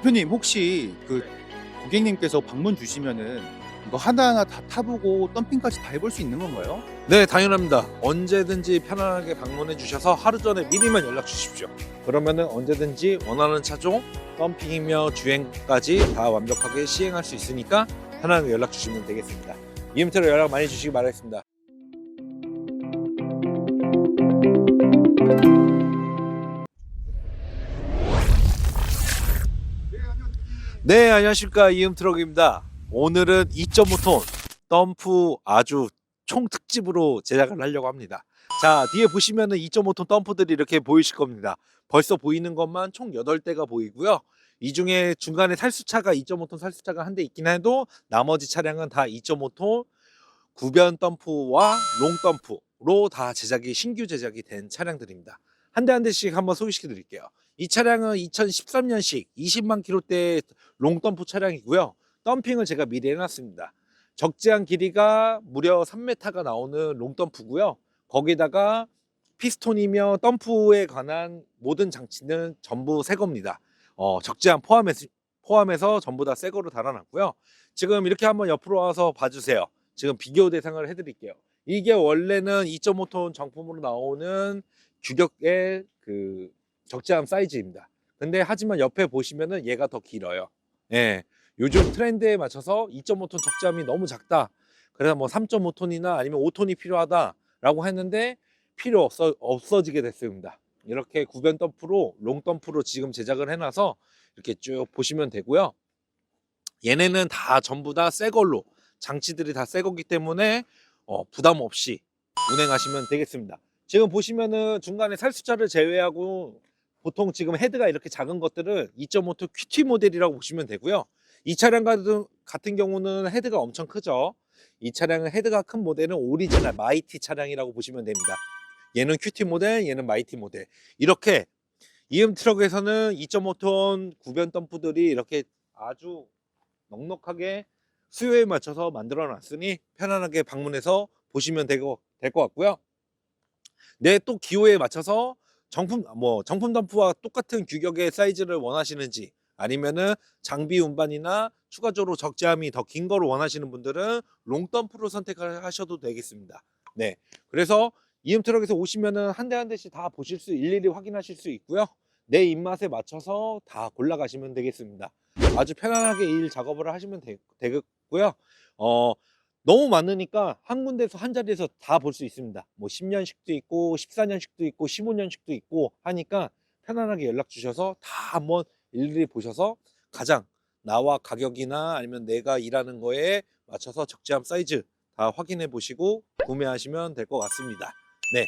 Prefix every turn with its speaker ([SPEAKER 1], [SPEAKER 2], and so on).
[SPEAKER 1] 대표님 혹시 그 고객님께서 방문 주시면은 이거 하나하나 다 타보고 덤핑까지 다 해볼 수 있는 건가요?
[SPEAKER 2] 네, 당연합니다. 언제든지 편안하게 방문해 주셔서 하루 전에 미리만 연락 주십시오. 그러면은 언제든지 원하는 차종, 덤핑이며 주행까지 다 완벽하게 시행할 수 있으니까 편안하게 연락 주시면 되겠습니다. 이음태로 연락 많이 주시기 바라겠습니다. 네, 안녕하십니까. 이음트럭입니다. 오늘은 2.5톤 덤프 아주 총특집으로 제작을 하려고 합니다. 자, 뒤에 보시면은 2.5톤 덤프들이 이렇게 보이실 겁니다. 벌써 보이는 것만 총 8대가 보이고요. 이 중에 중간에 살수차가 2.5톤 살수차가 한 대 있긴 해도 나머지 차량은 다 2.5톤 구변 덤프와 롱 덤프로 다 제작이 신규 제작이 된 차량들입니다. 한 대 한 대씩 한번 소개시켜 드릴게요. 이 차량은 2013년식 20만 킬로대 롱 덤프 차량이고요. 덤핑을 제가 미리 해놨습니다. 적재한 길이가 무려 3m가 나오는 롱 덤프고요. 거기다가 피스톤이며 덤프에 관한 모든 장치는 전부 새 겁니다. 어, 적재한 포함해서, 포함해서 전부 다 새 거로 달아놨고요. 지금 이렇게 한번 옆으로 와서 봐주세요. 지금 비교 대상을 해드릴게요. 이게 원래는 2.5톤 정품으로 나오는 규격의 그 적재함 사이즈입니다. 근데 하지만 옆에 보시면은 얘가 더 길어요. 예. 요즘 트렌드에 맞춰서 2.5톤 적재함이 너무 작다. 그래서 뭐 3.5톤이나 아니면 5톤이 필요하다라고 했는데 필요 없어 없어지게 됐습니다. 이렇게 구변 덤프로 롱 덤프로 지금 제작을 해놔서 이렇게 쭉 보시면 되고요. 얘네는 다 전부 다 새 걸로 장치들이 다 새 거기 때문에 어, 부담 없이 운행하시면 되겠습니다. 지금 보시면은 중간에 살수자를 제외하고 보통 지금 헤드가 이렇게 작은 것들은 2.5톤 QT 모델이라고 보시면 되고요. 이 차량 같은, 경우는 헤드가 엄청 크죠. 이 차량은 헤드가 큰 모델은 오리지널 마이티 차량이라고 보시면 됩니다. 얘는 QT 모델, 얘는 마이티 모델. 이렇게 이음 트럭에서는 2.5톤 구변 덤프들이 이렇게 아주 넉넉하게 수요에 맞춰서 만들어 놨으니 편안하게 방문해서 보시면 되고 될 것 같고요. 내 또 기호에 맞춰서 정품 뭐 정품 덤프와 똑같은 규격의 사이즈를 원하시는지 아니면은 장비 운반이나 추가적으로 적재함이 더 긴 거를 원하시는 분들은 롱 덤프로 선택을 하셔도 되겠습니다. 네. 그래서 이음 트럭에서 오시면은 한 대 한 대씩 다 보실 수 일일이 확인하실 수 있고요. 내 입맛에 맞춰서 다 골라 가시면 되겠습니다. 아주 편안하게 일 작업을 하시면 되, 되겠고요. 어, 너무 많으니까 한 군데서 한 자리에서 다 볼 수 있습니다. 뭐 10년식도 있고 14년식도 있고 15년식도 있고 하니까 편안하게 연락 주셔서 다 한번 일일이 보셔서 가장 나와 가격이나 아니면 내가 일하는 거에 맞춰서 적재함 사이즈 다 확인해 보시고 구매하시면 될 것 같습니다. 네,